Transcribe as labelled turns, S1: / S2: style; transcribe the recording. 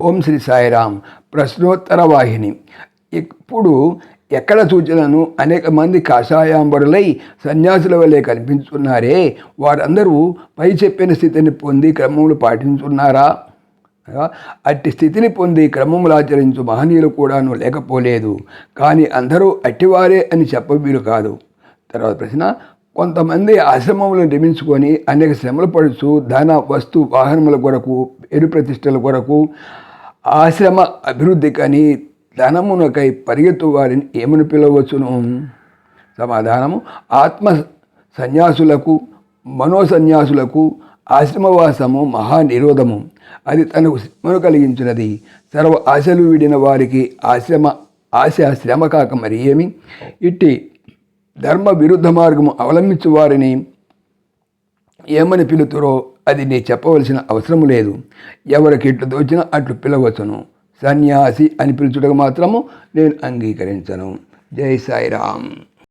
S1: ఓం శ్రీ సాయిరామ్. ప్రశ్నోత్తర వాహిని. ఇప్పుడు ఎక్కడ సూచనను అనేక మంది కాషాయాంబరులై సన్యాసుల వలె కనిపించున్నారే వారందరూ పై చెప్పిన స్థితిని పొంది క్రమములు పాటించున్నారా? అట్టి స్థితిని పొంది క్రమములు ఆచరించు మహనీయులు కూడాను లేకపోలేదు. కానీ అందరూ అట్టివారే అని చెప్ప వీలు కాదు. తర్వాత ప్రశ్న కొంతమంది ఆశ్రమములను నిర్మించుకొని అనేక శ్రమలు పడుచు ధన వస్తు వాహనముల కొరకు పేరు ప్రతిష్టల కొరకు ఆశ్రమ అభివృద్ధి కానీ ధనమునకై పరిగెత్తు వారిని ఏమని పిలవచ్చును? సమాధానము ఆత్మ సన్యాసులకు మనో సన్యాసులకు ఆశ్రమవాసము మహానిరోధము. అది తనకు శ్రమను కలిగించినది. సర్వ ఆశలు వీడిన వారికి ఆశ్రమ ఆశ శ్రమ కాక మరి ఏమి? ఇట్టి ధర్మ విరుద్ధ మార్గము అవలంబించు వారిని ఏమని పిలుతురో అది నీ చెప్పవలసిన అవసరం లేదు. ఎవరికి ఇట్లు దోచినా అట్లు పిలవచ్చును. సన్యాసి అని పిలుచుటకు మాత్రము నేను అంగీకరించను. జై సాయిరామ్.